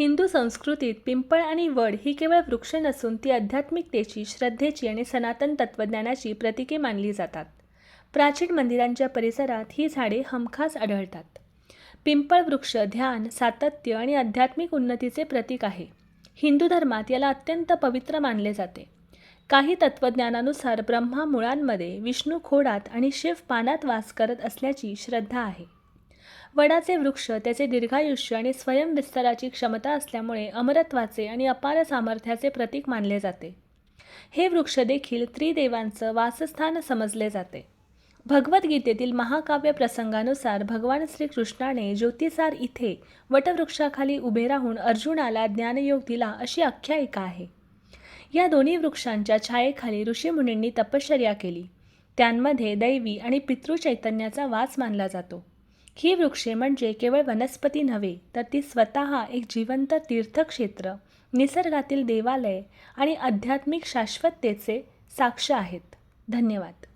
हिंदू संस्कृतीत पिंपळ आणि वड ही केवळ वृक्ष नसून ती आध्यात्मिकतेची श्रद्धेची आणि सनातन तत्त्वज्ञानाची प्रतीके मानली जातात. प्राचीन मंदिरांच्या परिसरात ही झाडे हमखास आढळतात. पिंपळ वृक्ष ध्यान सातत्य आणि आध्यात्मिक उन्नतीचे प्रतीक आहे. हिंदू धर्मात याला अत्यंत पवित्र मानले जाते. काही तत्त्वज्ञानानुसार ब्रह्मा मुळांमध्ये विष्णू खोडात आणि शिव पानात वास करत असल्याची श्रद्धा आहे. वडाचे वृक्ष त्याचे दीर्घायुष्य आणि स्वयंविस्ताराची क्षमता असल्यामुळे अमरत्वाचे आणि अपार सामर्थ्याचे प्रतीक मानले जाते. हे वृक्ष देखील त्रिदेवांचं वासस्थान समजले जाते. भगवद्गीतेतील महाकाव्य प्रसंगानुसार भगवान श्रीकृष्णाने ज्योतिसार इथे वटवृक्षाखाली उभे राहून अर्जुनाला ज्ञानयोग दिला अशी आख्यायिका आहे. या दोन्ही वृक्षांच्या छायेखाली ऋषीमुनींनी तपश्चर्या केली. त्यांमध्ये दैवी आणि पितृचैतन्याचा वास मानला जातो. ही वृक्षे म्हणजे केवळ वनस्पती नव्हे तर ती स्वतः एक जिवंत तीर्थक्षेत्र निसर्गातील देवालय आणि आध्यात्मिक शाश्वततेचे साक्ष आहेत. धन्यवाद.